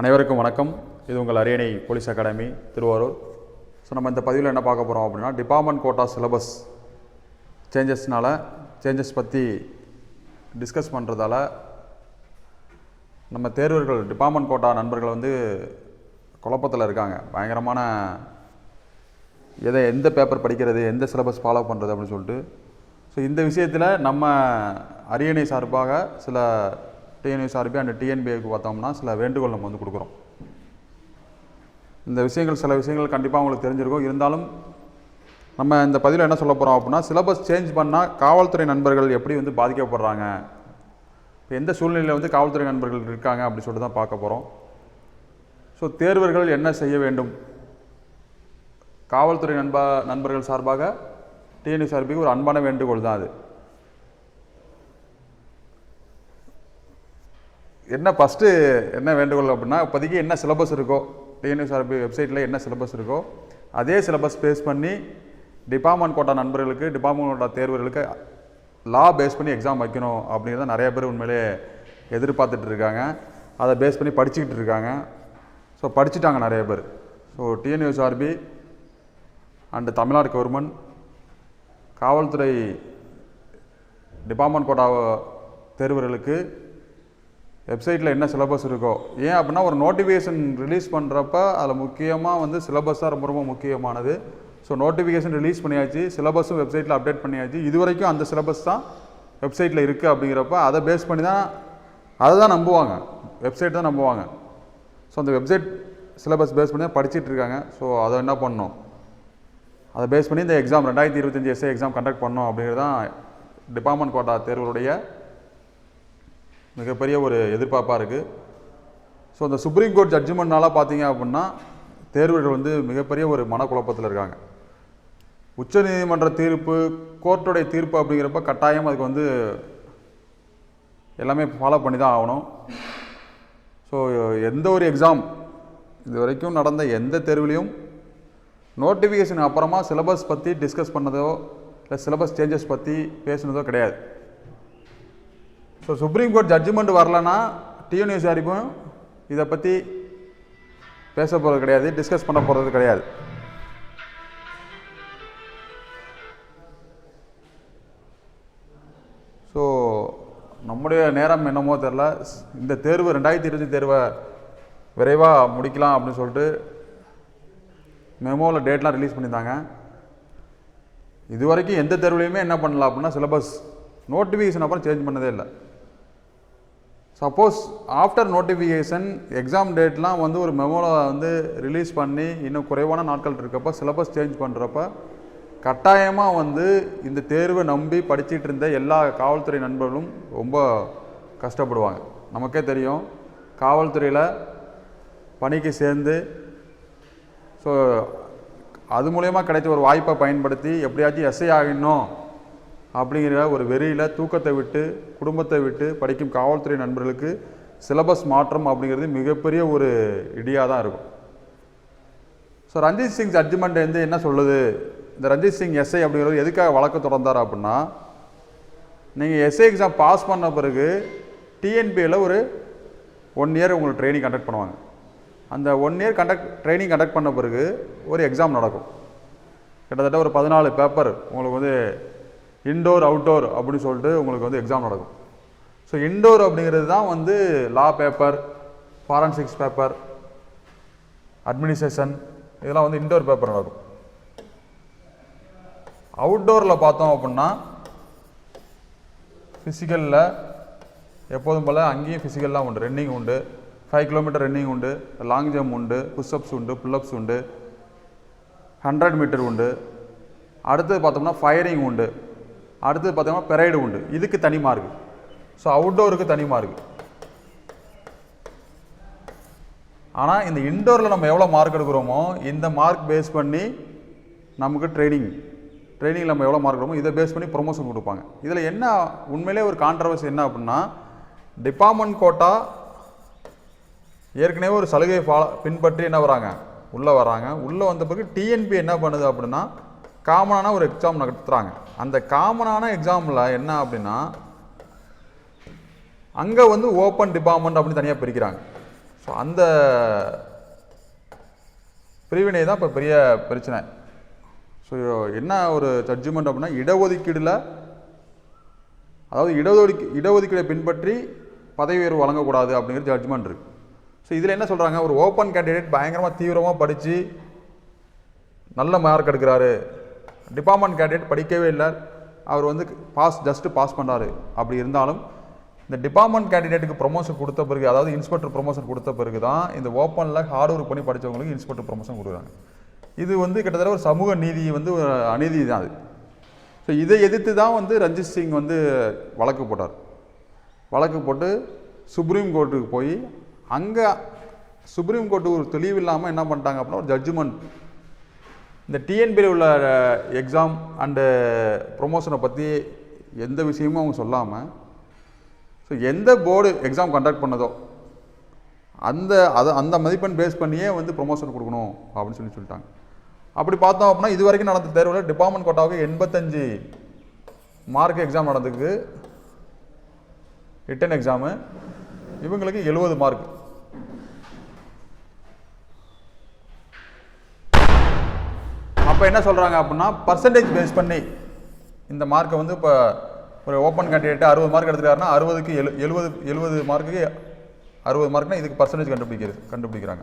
அனைவருக்கும் வணக்கம். இது உங்கள் அரியணை போலீஸ் அகாடமி திருவாரூர். ஸோ நம்ம இந்த பதிவில் என்ன பார்க்க போகிறோம் அப்படின்னா டிபார்ட்மெண்ட் கோட்டா சிலபஸ் சேஞ்சஸ்னால் சேஞ்சஸ் பற்றி டிஸ்கஸ் பண்ணுறதால நம்ம தேர்வர்கள் டிபார்ட்மெண்ட் கோட்டா நண்பர்கள் வந்து குழப்பத்தில் இருக்காங்க. பயங்கரமான எதை எந்த பேப்பர் படிக்கிறது எந்த சிலபஸ் ஃபாலோ பண்ணுறது அப்படின்னு சொல்லிட்டு. ஸோ இந்த விஷயத்தில் நம்ம அரியணை சார்பாக சில டிஎன்யூ சார்பி அண்ட் டிஎன்பிஏக்கு பார்த்தோம்னா சில வேண்டுகோள் நம்ம வந்து கொடுக்குறோம். இந்த விஷயங்கள் சில விஷயங்கள் கண்டிப்பாக உங்களுக்கு தெரிஞ்சிருக்கும். இருந்தாலும் நம்ம இந்த பதிவில் என்ன சொல்ல போகிறோம் அப்படின்னா சிலபஸ் சேஞ்ச் பண்ணால் காவல்துறை நண்பர்கள் எப்படி வந்து பாதிக்கப்படுறாங்க? இப்போ எந்த சூழ்நிலையில் வந்து காவல்துறை நண்பர்கள் இருக்காங்க அப்படின்னு சொல்லிட்டு தான் பார்க்க போகிறோம் ஸோ தேர்வர்கள் என்ன செய்ய வேண்டும்? காவல்துறை நண்பா நண்பர்கள் சார்பாக டிஎன்யூ சார்பிக்கு ஒரு அன்பான வேண்டுகோள் தான் அது. என்ன ஃபஸ்ட்டு என்ன வேண்டுகோள் அப்படின்னா இப்போதைக்கு என்ன சிலபஸ் இருக்கோ டிஎன்யூ வெப்சைட்டில் என்ன சிலபஸ் இருக்கோ அதே சிலபஸ் பேஸ் பண்ணி டிபார்ட்மெண்ட் கோட்டா நண்பர்களுக்கு டிபார்ட்மெண்ட் கோட்டா தேர்வர்களுக்கு லா பேஸ் பண்ணி எக்ஸாம் வைக்கணும் அப்படிங்கிறத நிறைய பேர் உண்மையிலே எதிர்பார்த்துட்டு இருக்காங்க. அதை பேஸ் பண்ணி படிச்சுக்கிட்டு இருக்காங்க. ஸோ படிச்சுட்டாங்க நிறைய பேர். So TNUSRB and Tamil Nadu government காவல்துறை டிபார்ட்மெண்ட் கோட்டா தேர்வர்களுக்கு வெப்சைட்டில் என்ன சிலபஸ் இருக்கோ. ஏன் அப்படின்னா ஒரு நோட்டிஃபிகேஷன் ரிலீஸ் பண்ணுறப்ப அதில் முக்கியமாக வந்து சிலபஸ் தான் ரொம்ப ரொம்ப முக்கியமானது. ஸோ நோட்டிஃபிகேஷன் ரிலீஸ் பண்ணியாச்சு சிலபஸும் வெப்சைட்டில் அப்டேட் பண்ணியாச்சு. இது வரைக்கும் அந்த சிலபஸ் தான் வெப்சைட்டில் இருக்குது அப்படிங்கிறப்ப அதை பேஸ் பண்ணி தான் அதை தான் நம்புவாங்க. வெப்சைட் தான் நம்புவாங்க. ஸோ அந்த வெப்சைட் சிலபஸ் பேஸ் பண்ணி தான் படிச்சுட்டு இருக்காங்க. ஸோ அதை என்ன பண்ணோம்? அதை பேஸ் பண்ணி இந்த எக்ஸாம் ரெண்டாயிரத்தி இருபத்தஞ்சி எஸ்ஏ எக்ஸாம் கண்டக்ட் பண்ணோம் அப்படிங்கிறது தான் டிபார்ட்மெண்ட் கோட்டா தேர்வுடைய மிகப்பெரிய ஒரு எதிர்பார்ப்பாக இருக்குது ஸோ அந்த சுப்ரீம் கோர்ட் ஜட்ஜ்மெண்ட்னால பார்த்தீங்க அப்படின்னா தேர்வுகள் வந்து மிகப்பெரிய ஒரு மனக்குழப்பத்தில் இருக்காங்க. உச்சநீதிமன்ற தீர்ப்பு கோர்ட்டுடைய தீர்ப்பு அப்படிங்கிறப்ப கட்டாயம் அதுக்கு வந்து எல்லாமே ஃபாலோ பண்ணி தான் ஆகணும். ஸோ எந்த ஒரு எக்ஸாம் இது வரைக்கும் நடந்த எந்த தேர்விலையும் நோட்டிஃபிகேஷன் அப்புறமா சிலபஸ் பற்றி டிஸ்கஸ் பண்ணதோ இல்லை சிலபஸ் சேஞ்சஸ் பற்றி பேசுனதோ கிடையாது. ஸோ சுப்ரீம் கோர்ட் ஜட்ஜ்மெண்ட் வரலன்னா டிஎன்யூசிஆரிப்பும் இதை பற்றி பேச போகிறது கிடையாது டிஸ்கஸ் பண்ண போகிறது கிடையாது. ஸோ நம்முடைய நேரம் என்னமோ தெரில இந்த தேர்வு ரெண்டாயிரத்தி இருபத்தி தேர்வை விரைவாக முடிக்கலாம் அப்படின்னு சொல்லிட்டு மெமோவில் டேட்லாம் ரிலீஸ் பண்ணியிருந்தாங்க. இது வரைக்கும் எந்த தேர்வுலையுமே என்ன பண்ணலாம் அப்படின்னா சிலபஸ் நோட்டிஃபிகேஷன் அப்புறம் சேஞ்ச் பண்ணதே இல்லை. சப்போஸ் ஆஃப்டர் நோட்டிஃபிகேஷன் எக்ஸாம் டேட்லாம் வந்து ஒரு மெமோவில் வந்து ரிலீஸ் பண்ணி இன்னும் குறைவான நாட்கள் இருக்கப்போ சிலபஸ் சேஞ்ச் பண்ணுறப்ப கட்டாயமாக வந்து இந்த தேர்வை நம்பி படிச்சுட்டு இருந்த எல்லா காவல்துறை நண்பர்களும் ரொம்ப கஷ்டப்படுவாங்க. நமக்கே தெரியும். காவல்துறையில் பணிக்கு சேர்ந்து ஸோ அது மூலயமா கிடைச்ச ஒரு வாய்ப்பை பயன்படுத்தி எப்படியாச்சும் எஸ்ஐ ஆகிடணும். அப்படிங்கிற ஒரு வெறியில் தூக்கத்தை விட்டு குடும்பத்தை விட்டு படிக்கும் காவல்துறை நண்பர்களுக்கு சிலபஸ் மாற்றம் அப்படிங்கிறது மிகப்பெரிய ஒரு இடியாக தான் இருக்கும். ஸோ ரஞ்சித் சிங் ஜட்ஜ்மெண்ட் வந்து என்ன சொல்லுது? இந்த ரஞ்சித் சிங் எஸ்ஐ அப்படிங்கிறது எதுக்காக வழக்கு தொடர்ந்தார் அப்படின்னா நீங்கள் எஸ்ஐ எக்ஸாம் பாஸ் பண்ண பிறகு டிஎன்பியில் ஒரு ஒன் இயர் உங்களுக்கு ட்ரைனிங் கண்டக்ட் பண்ணுவாங்க. அந்த one year conduct training conduct பண்ண பிறகு ஒரு எக்ஸாம் நடக்கும். கிட்டத்தட்ட ஒரு பதினாலு பேப்பர் உங்களுக்கு வந்து இன்டோர் அவுட்டோர் அப்படின்னு சொல்லிட்டு உங்களுக்கு வந்து எக்ஸாம் நடக்கும். ஸோ இன்டோர் அப்படிங்கிறது தான் வந்து law paper forensics paper administration இதெல்லாம் வந்து இன்டோர் பேப்பர் நடக்கும். அவுட்டோரில் பார்த்தோம் அப்படின்னா ஃபிசிக்கலில் எப்போதும் போல் அங்கேயும் ஃபிசிக்கல்லாம் உண்டு. ரன்னிங் உண்டு. ஃபைவ் கிலோமீட்டர் ரன்னிங் உண்டு. லாங் ஜம்ப் உண்டு. புஷ்அப்ஸ் உண்டு. புல்லப்ஸ் உண்டு. ஹண்ட்ரட் மீட்டர் உண்டு. அடுத்தது பார்த்தோம்னா ஃபயரிங் உண்டு. அடுத்தது பார்த்தோம்னா பெரைடு உண்டு. இதுக்கு தனி மார்க் ஸோ அவுட்டோருக்கு தனி மார்க் ஆனால் இந்த இன்டோரில் நம்ம எவ்வளோ மார்க் எடுக்கிறோமோ இந்த மார்க் பேஸ் பண்ணி நமக்கு ட்ரைனிங் ட்ரைனிங்கில் நம்ம எவ்வளோ மார்க் எடுக்கிறோமோ இதை பேஸ் பண்ணி ப்ரொமோஷன் கொடுப்பாங்க. இதில் என்ன உண்மையிலே ஒரு கான்ட்ரவர்சி என்ன அப்படின்னா டிபார்ட்மெண்ட் கோட்டா ஏற்கனவே ஒரு சலுகை ஃபாலோ பின்பற்றி என்ன வராங்க? உள்ளே வராங்க. உள்ளே வந்த பிறகு டிஎன்பி என்ன பண்ணுது அப்படின்னா காமனான ஒரு எக்ஸாம் நடத்துகிறாங்க அந்த காமனான எக்ஸாமில் என்ன அப்படின்னா அங்கே வந்து ஓப்பன் டிபார்ட்மெண்ட் அப்படின்னு தனியாக பிரிக்கிறாங்க. ஸோ ஸோ அந்த பிரிவினை தான் இப்போ பெரிய பிரச்சனை. ஸோ என்ன ஒரு ஜட்ஜ்மெண்ட் அப்படின்னா இடஒதுக்கீடில் அதாவது இடஒதுக்கீ இடஒதுக்கீடை பின்பற்றி பதவி உயர்வு வழங்கக்கூடாது அப்படிங்கிற ஜட்ஜ்மெண்ட் இருக்குது ஸோ இதில் என்ன சொல்கிறாங்க ஒரு ஓப்பன் கேண்டிடேட் பயங்கரமாக தீவிரமாக படித்து நல்ல மார்க் எடுக்கிறாரு. டிபார்ட்மெண்ட் கேண்டிடேட் படிக்கவே இல்லை. அவர் வந்து பாஸ் ஜஸ்ட்டு பாஸ் பண்ணார். அப்படி இருந்தாலும் இந்த டிபார்ட்மெண்ட் கேண்டிடேட்டுக்கு ப்ரொமோஷன் கொடுத்த பிறகு அதாவது இன்ஸ்பெக்டர் ப்ரொமோஷன் கொடுத்த பிறகு தான் இந்த ஓப்பனில் ஹார்ட் ஒர்க் பண்ணி படித்தவங்களுக்கு இன்ஸ்பெக்டர் ப்ரொமோஷன் கொடுக்குறாங்க. இது வந்து கிட்டத்தட்ட ஒரு சமூக நீதி வந்து ஒரு அநீதி தான் அது. ஸோ இதை எதிர்த்து தான் வந்து ரஞ்சித் சிங் வந்து வழக்கு போட்டார். வழக்கு போட்டு சுப்ரீம் கோர்ட்டுக்கு போய் அங்கே சுப்ரீம் கோர்ட்டு ஒரு தெளிவு இல்லாமல் என்ன பண்ணிட்டாங்க அப்படின்னா ஒரு ஜட்ஜ்மெண்ட் இந்த டிஎன்பியில் உள்ள எக்ஸாம் அண்டு ப்ரொமோஷனை பற்றி எந்த விஷயமும் அவங்க சொல்லாமல் ஸோ எந்த போர்டு எக்ஸாம் கண்டக்ட் பண்ணதோ அந்த அதை அந்த மதிப்பெண் பேஸ் பண்ணியே வந்து ப்ரொமோஷன் கொடுக்கணும் அப்படின்னு சொல்லி சொல்லிட்டாங்க. அப்படி பார்த்தோம் அப்படின்னா இது வரைக்கும் நடந்த தேர்வில் டிபார்ட்மெண்ட் கோட்டாவுக்கு எண்பத்தஞ்சு மார்க் எக்ஸாம் நடந்துக்கு ரிட்டன் எக்ஸாமு இவங்களுக்கு எழுபது மார்க் அப்போ என்ன சொல்கிறாங்க அப்படின்னா பர்சன்டேஜ் பேஸ் பண்ணி இந்த மார்க்கை வந்து இப்போ ஒரு ஓப்பன் கேண்டிடேட் அறுபது மார்க் எடுத்துருக்காருன்னா அறுபதுக்கு எழு எழுபது எழுபது மார்க்குக்கு அறுபது மார்க்னா இதுக்கு பர்சன்டேஜ் கண்டுபிடிக்கிறது கண்டுபிடிக்கிறாங்க.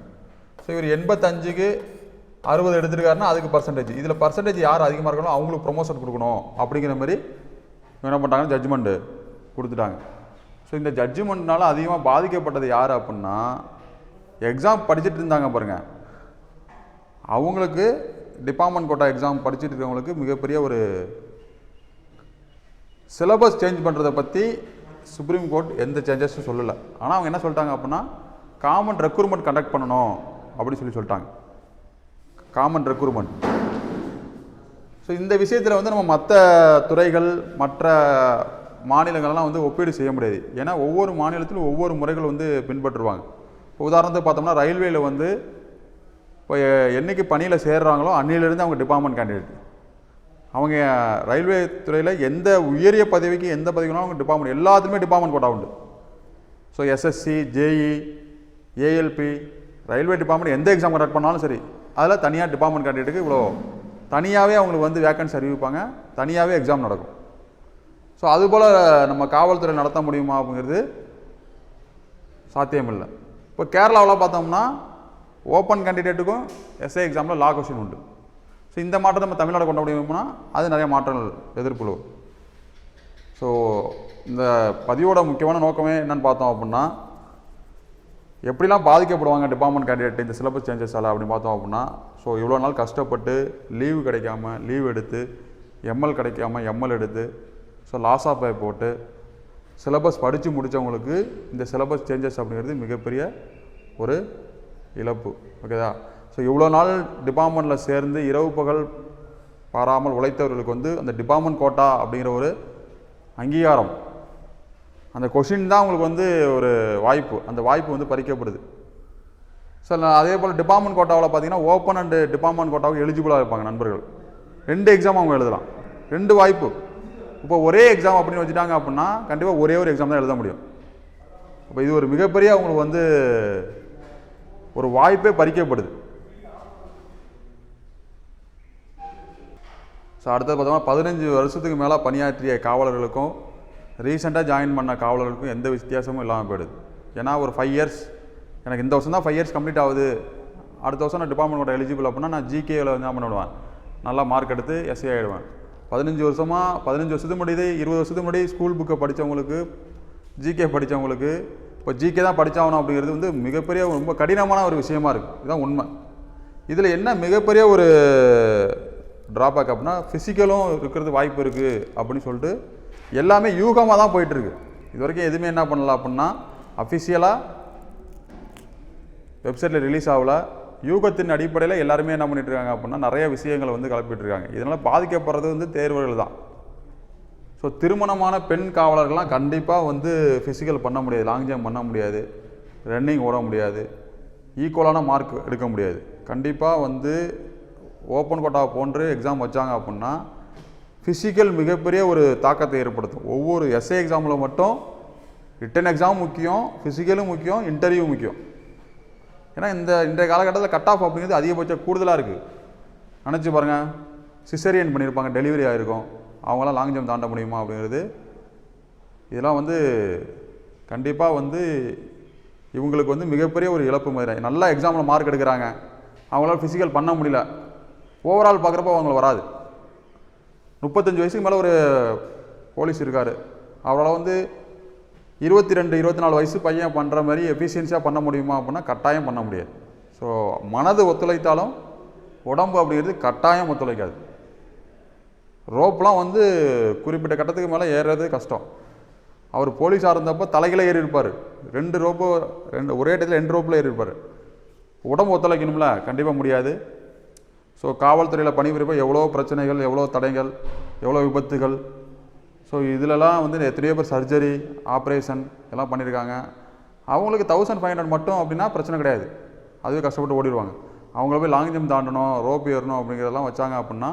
ஸோ இவர் எண்பத்தஞ்சுக்கு அறுபது எடுத்துருக்காருன்னா அதுக்கு பர்சன்டேஜ் இதில் பர்சன்டேஜ் யார் அதிகமாக இருக்கணும் அவங்களுக்கு ப்ரொமோஷன் கொடுக்கணும் அப்படிங்கிற மாதிரி என்ன பண்ணுறாங்க ஜட்ஜ்மெண்ட்டு கொடுத்துட்டாங்க. ஸோ இந்த ஜட்ஜ்மெண்ட்னால அதிகமாக பாதிக்கப்பட்டது யார் அப்படின்னா எக்ஸாம் படிச்சுட்டு இருந்தாங்க பாருங்கள் அவங்களுக்கு டிபார்ட்மெண்ட் கோட்டா எக்ஸாம் படிச்சுட்டு இருக்கவங்களுக்கு மிகப்பெரிய ஒரு சிலபஸ் சேஞ்ச் பண்ணுறதை பற்றி சுப்ரீம் கோர்ட் எந்த சேஞ்சஸும் சொல்லலை. ஆனால் அவங்க என்ன சொல்லிட்டாங்க அப்படின்னா காமன் ரெக்ரூட்மெண்ட் கண்டக்ட் பண்ணணும் அப்படின்னு சொல்லி சொல்லிட்டாங்க. காமன் ரெக்ரூட்மெண்ட் ஸோ இந்த விஷயத்தில் வந்து நம்ம மற்ற துறைகள் மற்ற மாநிலங்கள்லாம் வந்து ஒப்பீடு செய்ய முடியாது. ஏன்னா ஒவ்வொரு மாநிலத்திலும் ஒவ்வொரு முறைகள் வந்து பின்பற்றுவாங்க. இப்போ உதாரணத்துக்கு பார்த்தோம்னா ரயில்வேயில் வந்து இப்போ என்னைக்கு பணியில் சேர்றாங்களோ அன்னிலிருந்து அவங்க டிபார்ட்மெண்ட் கேண்டிடேட் அவங்க ரயில்வே துறையில் எந்த உயரிய பதவிக்கு எந்த பதவிக்கும் அவங்க டிபார்ட்மெண்ட் எல்லாத்துலேயுமே டிபார்ட்மெண்ட் கோட்டா உண்டு. So SSC JE ALP railway department எந்த எக்ஸாம் கண்டக்ட் பண்ணாலும் சரி அதில் தனியாக டிபார்ட்மெண்ட் கேண்டிடேட்டுக்கு இவ்வளோ தனியாகவே அவங்களுக்கு வந்து வேக்கன்சி அறிவிப்பாங்க தனியாகவே எக்ஸாம் நடக்கும். ஸோ அதுபோல் நம்ம காவல்துறை நடத்த முடியுமா அப்படிங்கிறது சாத்தியமில்லை. இப்போ கேரளாவில் பார்த்தோம்னா ஓப்பன் கேண்டிடேட்டுக்கும் எஸ்ஏ எக்ஸாமில் லா கொஷின் உண்டு. ஸோ இந்த மாற்றத்தை நம்ம தமிழ்நாடு கொண்ட முடியும்னா அது நிறைய மாற்றங்கள் எதிர்ப்புழு ஸோ இந்த பதிவோட முக்கியமான நோக்கமே என்னென்னு பார்த்தோம் அப்படின்னா எப்படிலாம் பாதிக்கப்படுவாங்க டிபார்ட்மெண்ட் கேண்டிடேட் இந்த சிலபஸ் சேஞ்சஸால் அப்படின்னு பார்த்தோம் அப்படின்னா ஸோ இவ்வளோ நாள் கஷ்டப்பட்டு லீவு கிடைக்காம லீவ் எடுத்து எம்எல் கிடைக்காம எம்எல் எடுத்து ஸோ லாஸ் ஆஃப் பே போட்டு சிலபஸ் படித்து முடித்தவங்களுக்கு இந்த சிலபஸ் சேஞ்சஸ் அப்படிங்கிறது மிகப்பெரிய ஒரு இழப்பு. ஓகேதா ஸோ இவ்வளோ நாள் டிபார்ட்மெண்ட்டில் சேர்ந்து இரவு பகல் பாராமல் உழைத்தவர்களுக்கு வந்து அந்த டிபார்ட்மெண்ட் கோட்டா அப்படிங்கிற ஒரு அங்கீகாரம். அந்த கொஷின் தான் உங்களுக்கு வந்து ஒரு வாய்ப்பு. அந்த வாய்ப்பு வந்து பறிக்கப்படுது. சார் அதே போல் டிபார்ட்மெண்ட் கோட்டாவில் பார்த்தீங்கன்னா ஓப்பன் அண்டு டிபார்ட்மெண்ட் கோட்டாவுக்கு எலிஜிபிளாக இருப்பாங்க நண்பர்கள். ரெண்டு எக்ஸாம் அவங்க எழுதலாம். ரெண்டு வாய்ப்பு. இப்போ ஒரே எக்ஸாம் அப்படின்னு வச்சுட்டாங்க அப்படின்னா கண்டிப்பாக ஒரே ஒரு எக்ஸாம் தான் எழுத முடியும். இப்போ இது ஒரு மிகப்பெரிய அவங்களுக்கு வந்து ஒரு வாய்ப்பே பறிக்கப்படுது. ஸோ அடுத்தது பார்த்தோம்னா பதினஞ்சு வருஷத்துக்கு மேலே பணியாற்றிய காவலர்களுக்கும் ரீசெண்டாக ஜாயின் பண்ண காவலர்களுக்கும் எந்த வித்தியாசமும் இல்லாமல் போயிடுது. ஏன்னா ஒரு ஃபைவ் இயர்ஸ் எனக்கு இந்த வருஷம் தான் ஃபைவ் இயர்ஸ் கம்ப்ளீட் ஆகுது. அடுத்த வருஷம் நான் டிபார்ட்மெண்ட் எலிஜிபிள் அப்படின்னா நான் ஜிகேயில் வந்து என்ன பண்ணிவிடுவேன் நல்லா மார்க் எடுத்து எஸ்ஏ ஆகிடுவேன் பதினஞ்சு வருஷமாக பதினஞ்சு வருஷத்துக்கு முன்னாடி இருபது வருஷத்துக்கு முன்னாடி ஸ்கூல் புக்கை படித்தவங்களுக்கு ஜிகே படித்தவங்களுக்கு இப்போ ஜிகே தான் படித்தாகணும் அப்படிங்கிறது வந்து மிகப்பெரிய ரொம்ப கடினமான ஒரு விஷயமா இருக்குது இதுதான் உண்மை. இதில் என்ன மிகப்பெரிய ஒரு ட்ராபேக் அப்படின்னா ஃபிசிக்கலும் இருக்கிறது வாய்ப்பு இருக்குது அப்படின்னு சொல்லிட்டு எல்லாமே யூகமாக தான் போயிட்டுருக்கு இது வரைக்கும் எதுவுமே என்ன பண்ணலாம் அப்படின்னா அஃபிஷியலாக வெப்சைட்டில் ரிலீஸ் ஆகல. யூகத்தின் அடிப்படையில் எல்லாருமே என்ன பண்ணிட்டுருக்காங்க அப்படின்னா நிறைய விஷயங்களை வந்து கலப்பிட்டுருக்காங்க இதனால் பாதிக்கப்படுறது வந்து தேர்வுகள் தான். ஸோ திருமணமான பெண் காவலர்கள்லாம் கண்டிப்பாக வந்து ஃபிசிக்கல் பண்ண முடியாது. லாங் ஜம்ப் பண்ண முடியாது. ரன்னிங் ஓட முடியாது. ஈக்குவலான மார்க் எடுக்க முடியாது. கண்டிப்பாக வந்து ஓப்பன் கோட்டா போன்று எக்ஸாம் வச்சாங்க அப்படின்னா ஃபிசிக்கல் மிகப்பெரிய ஒரு தாக்கத்தை ஏற்படுத்தும். ஒவ்வொரு எஸ்ஏ எக்ஸாமில் மட்டும் ரிட்டன் எக்ஸாம் முக்கியம் ஃபிசிக்கலும் முக்கியம் இன்டர்வியூ முக்கியம். ஏன்னா இந்த இன்றைய காலகட்டத்தில் கட் ஆஃப் அப்படிங்கிறது அதிகபட்சம் கூடுதலாக இருக்குது நினச்சி பாருங்கள் சிசரியன் பண்ணியிருப்பாங்க டெலிவரி ஆகிருக்கும் அவங்களாம் லாங் ஜம்ப் தாண்ட முடியுமா அப்படிங்கிறது. இதெல்லாம் வந்து கண்டிப்பாக வந்து இவங்களுக்கு வந்து மிகப்பெரிய ஒரு இழப்பு மாதிரி. நல்லா எக்ஸாமில் மார்க் எடுக்கிறாங்க. அவங்களால ஃபிசிக்கல் பண்ண முடியல. ஓவரால் பார்க்குறப்ப அவங்களுக்கு வராது. முப்பத்தஞ்சு வயசுக்கு மேலே ஒரு போலீஸ் இருக்கார். அவரால் வந்து இருபத்தி ரெண்டு இருபத்தி நாலு வயசு பையன் பண்ணுற மாதிரி எஃபிஷியன்ஸியாக பண்ண முடியுமா அப்படின்னா கட்டாயம் பண்ண முடியாது. ஸோ மனது ஒத்துழைத்தாலும் உடம்பு அப்படிங்கிறது கட்டாயம் ஒத்துழைக்காது. ரோப்லாம் வந்து குறிப்பிட்ட கட்டத்துக்கு மேலே ஏறுறது கஷ்டம். அவர் போலீஸாக இருந்தப்போ தலைகளை ஏறி இருப்பார் ரெண்டு ரோப்பு ரெண்டு ஒரே இடத்துல ரெண்டு ரோப்பில் ஏறி இருப்பார் உடம்பு ஒத்துழைக்கணும்ல? கண்டிப்பாக முடியாது. ஸோ காவல்துறையில் பணிபுரியப்போ எவ்வளோ பிரச்சனைகள் எவ்வளோ தடைகள் எவ்வளோ விபத்துகள். ஸோ இதிலலாம் வந்து எத்தனையோ பேர் சர்ஜரி ஆப்ரேஷன் எல்லாம் பண்ணியிருக்காங்க. அவங்களுக்கு தௌசண்ட் ஃபைவ் ஹண்ட்ரட் மட்டும் அப்படின்னா பிரச்சனை கிடையாது. அதுவே கஷ்டப்பட்டு ஓடிடுவாங்க. அவங்கள போய் லாங் ஜம்ப் தாண்டணும் ரோப் ஏறணும் அப்படிங்கிறதெல்லாம் வச்சாங்க அப்படின்னா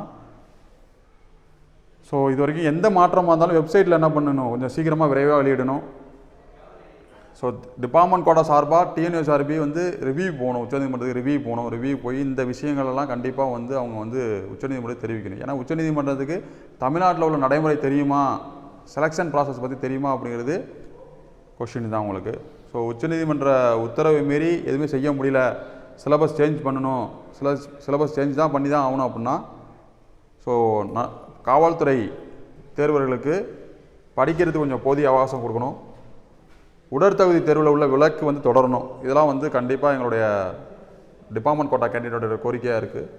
ஸோ இது வரைக்கும் எந்த மாற்றமாக இருந்தாலும் வெப்சைட்டில் என்ன பண்ணணும்? கொஞ்சம் சீக்கிரமாக விரைவாக வெளியிடணும். ஸோ டிபார்ட்மெண்ட் கோடா சார்பாக டிஎன்யூஎஸ்ஆர்பி வந்து ரிவ்யூ போகணும் உச்சநீதிமன்றத்துக்கு ரிவ்யூ போகணும். ரிவ்யூ போய் இந்த விஷயங்கள் எல்லாம் கண்டிப்பாக வந்து அவங்க வந்து உச்சநீதிமன்றத்தை தெரிவிக்கணும். ஏன்னா உச்சநீதிமன்றத்துக்கு தமிழ்நாட்டில் உள்ள நடைமுறை தெரியுமா? செலெக்ஷன் ப்ராசஸ் பற்றி தெரியுமா? அப்படிங்கிறது கொஷின் தான் உங்களுக்கு. ஸோ உச்சநீதிமன்ற உத்தரவை மீறி எதுவுமே செய்ய முடியல. சிலபஸ் சேஞ்ச் பண்ணணும். சில சிலபஸ் சேஞ்ச் தான் பண்ணி தான் ஆகணும் அப்படின்னா ஸோ ந காவல்துறை தேர்வர்களுக்கு படிக்கிறதுக்கு கொஞ்சம் போதிய அவகாசம் கொடுக்கணும். உடற்தகுதி தேர்வில் உள்ள விலக்கு வந்து தொடரணும். இதெல்லாம் வந்து கண்டிப்பாக எங்களுடைய டிபார்ட்மெண்ட் கோட்டா கேண்டிடேட்டோட கோரிக்கையாக இருக்குது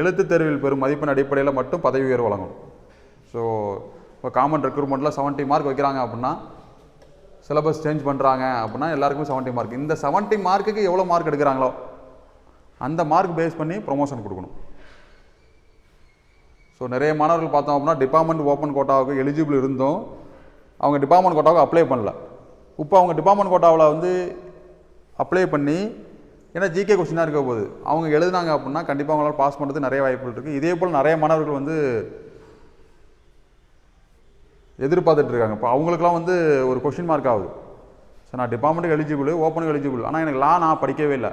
எழுத்து தேர்வில் பெறும் மதிப்பெண் அடிப்படையில் மட்டும் பதவி உயர்வு வழங்கணும். ஸோ இப்போ காமன் ரெக்ரூட்மெண்ட்டில் 70 மார்க் வைக்கிறாங்க அப்படின்னா சிலபஸ் சேஞ்ச் பண்ணுறாங்க அப்படின்னா எல்லாருக்குமே 70 மார்க் இந்த 70 மார்க்குக்கு எவ்வளோ மார்க் எடுக்கிறாங்களோ அந்த மார்க் பேஸ் பண்ணி ப்ரொமோஷன் கொடுக்கணும். ஸோ நிறைய மாணவர்கள் பார்த்தோம் அப்படின்னா டிபார்ட்மெண்ட் ஓப்பன் கோட்டாவுக்கு எலிஜிபிள் இருந்தும். அவங்க டிபார்ட்மெண்ட் கோட்டாவுக்கு அப்ளை பண்ணல. இப்போ அவங்க டிபார்ட்மெண்ட் கோட்டாவில் வந்து அப்ளை பண்ணி ஏன்னா ஜிகே கொஸ்டினாக இருக்க போகுது. அவங்க எழுதுனாங்க அப்படின்னா கண்டிப்பாக அவங்களால பாஸ் பண்ணுறதுக்கு நிறைய வாய்ப்புகள் இருக்குது இதே போல் நிறைய மாணவர்கள் வந்து எதிர்பார்த்துட்டு இருக்காங்க. இப்போ அவங்களுக்குலாம் வந்து ஒரு கொஷின் மார்க் ஆகுது. ஸோ நான் டிபார்ட்மெண்ட்டுக்கு எலிஜிபிள் ஓப்பனுக்கு எலிஜிபிள் ஆனால் எனக்கு லா நான் படிக்கவே இல்லை.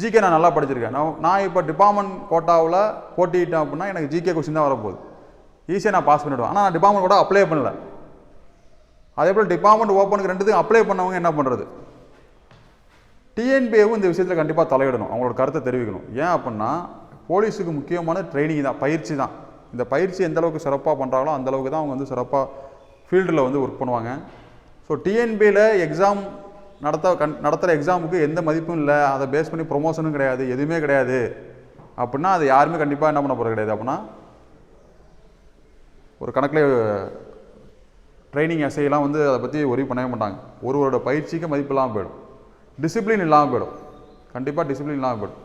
ஜிகே நான் நல்லா படிச்சிருக்கேன். நான் நான் இப்போ டிபார்ட்மெண்ட் கோட்டாவில் போட்டிட்டேன் அப்படின்னா எனக்கு ஜிகே கொஸ்டின் தான் வரப்போகுது. ஈஸியாக நான் பாஸ் பண்ணிவிடுவேன் ஆனால் நான் டிபார்ட்மெண்ட் கூட அப்ளை பண்ணல. அதே போல் டிபார்ட்மெண்ட் ஓப்பனுக்கு ரெண்டுத்துக்கும் அப்ளை பண்ணவங்க என்ன பண்ணுறது டிஎன்பிஏவும் இந்த விஷயத்தில் கண்டிப்பாக தலையிடணும். அவங்களோட கருத்தை தெரிவிக்கணும். ஏன் அப்படின்னா போலீஸுக்கு முக்கியமான ட்ரைனிங் தான் பயிற்சி தான். இந்த பயிற்சி எந்த அளவுக்கு சிறப்பாக பண்ணுறாங்களோ அந்த அளவுக்கு தான் அவங்க வந்து சிறப்பாக ஃபீல்டில் வந்து ஒர்க் பண்ணுவாங்க. ஸோ டிஎன்பியில் எக்ஸாம் நடத்த கண் நடத்துகிற எக்ஸாமுக்கு எந்த மதிப்பும் இல்லை. அதை பேஸ் பண்ணி ப்ரொமோஷனும் கிடையாது. எதுவுமே கிடையாது. அப்படின்னா அது யாருமே கண்டிப்பாக என்ன பண்ண போகிறது கிடையாது. அப்படின்னா ஒரு கணக்கில் ட்ரைனிங் எஸ்ஐலாம் வந்து அதை பற்றி ஒரி பண்ணவே மாட்டாங்க. ஒருவரோட பயிற்சிக்கு மதிப்பு இல்லாமல் போயிடும். டிசிப்ளின் இல்லாமல் போயிடும். கண்டிப்பாக டிசிப்ளின் இல்லாமல் போயிடும்.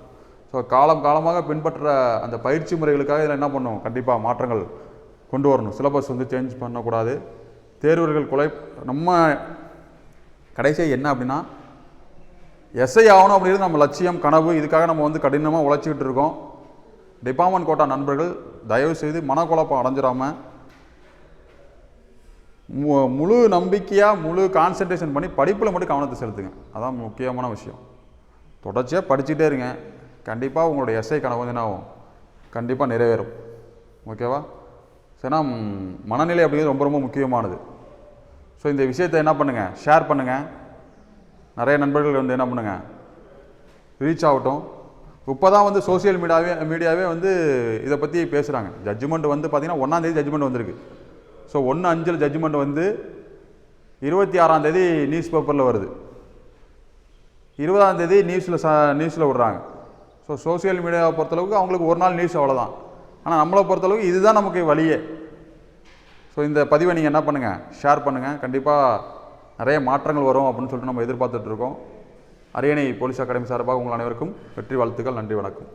ஸோ காலம் காலமாக பின்பற்ற அந்த பயிற்சி முறைகளுக்காக இதில் என்ன பண்ணும்? கண்டிப்பாக மாற்றங்கள் கொண்டு வரணும். சிலபஸ் வந்து சேஞ்ச் பண்ணக்கூடாது. தேர்வர்கள் கொலை நம்ம கடைசியாக என்ன அப்படின்னா எஸ்ஐ ஆகணும் அப்படிங்கிறது நம்ம லட்சியம் கனவு இதுக்காக நம்ம வந்து கடினமாக உழைச்சிக்கிட்டு இருக்கோம். டிபார்ட்மெண்ட் கோட்டா நண்பர்கள் தயவு செய்து மனக்குழப்பம் அடைஞ்சிடாமல் மு- முழு நம்பிக்கையாக முழு கான்சன்ட்ரேஷன் பண்ணி படிப்பில் மட்டும் கவனத்தை செலுத்துங்க. அதான் முக்கியமான விஷயம். தொடர்ச்சியாக படிச்சுட்டே இருங்க. கண்டிப்பாக உங்களுடைய எஸ்ஐ கனவு வந்து என்ன ஆகும்? கண்டிப்பாக நிறைவேறும். ஓகேவா? சரினா மனநிலை அப்படிங்கிறது ரொம்ப ரொம்ப முக்கியமானது. ஸோ இந்த விஷயத்தை என்ன பண்ணுங்கள் ஷேர் பண்ணுங்கள் நிறைய நண்பர்கள் வந்து என்ன பண்ணுங்கள் ரீச் ஆகட்டும். இப்போ தான் வந்து சோஷியல் மீடியாவே மீடியாவே வந்து இதை பற்றி பேசுகிறாங்க ஜட்ஜ்மெண்ட் வந்து பார்த்திங்கன்னா ஒன்றாந்தேதி ஜட்ஜ்மெண்ட் வந்திருக்கு. ஸோ ஒன்று அஞ்சில் ஜட்ஜ்மெண்ட் வந்து இருபத்தி ஆறாந்தேதி நியூஸ் பேப்பரில் வருது. இருபதாந்தேதி நியூஸில் ச நியூஸில் விடுறாங்க. ஸோ சோஷியல் மீடியாவை பொறுத்தளவுக்கு அவங்களுக்கு ஒரு நாள் நியூஸ் அவ்வளோதான் ஆனால் நம்மளை பொறுத்தளவுக்கு இதுதான் நமக்கு வழியே. ஸோ இந்த பதிவை நீங்கள் என்ன பண்ணுங்கள் ஷேர் பண்ணுங்கள் கண்டிப்பாக நிறைய மாற்றங்கள் வரும் அப்படின்னு சொல்லிட்டு நம்ம எதிர்பார்த்துட்ருக்கோம் அரியணை போலீஸ் அகாடமி சார்பாக உங்கள் அனைவருக்கும் வெற்றி வாழ்த்துக்கள் நன்றி வணக்கம்.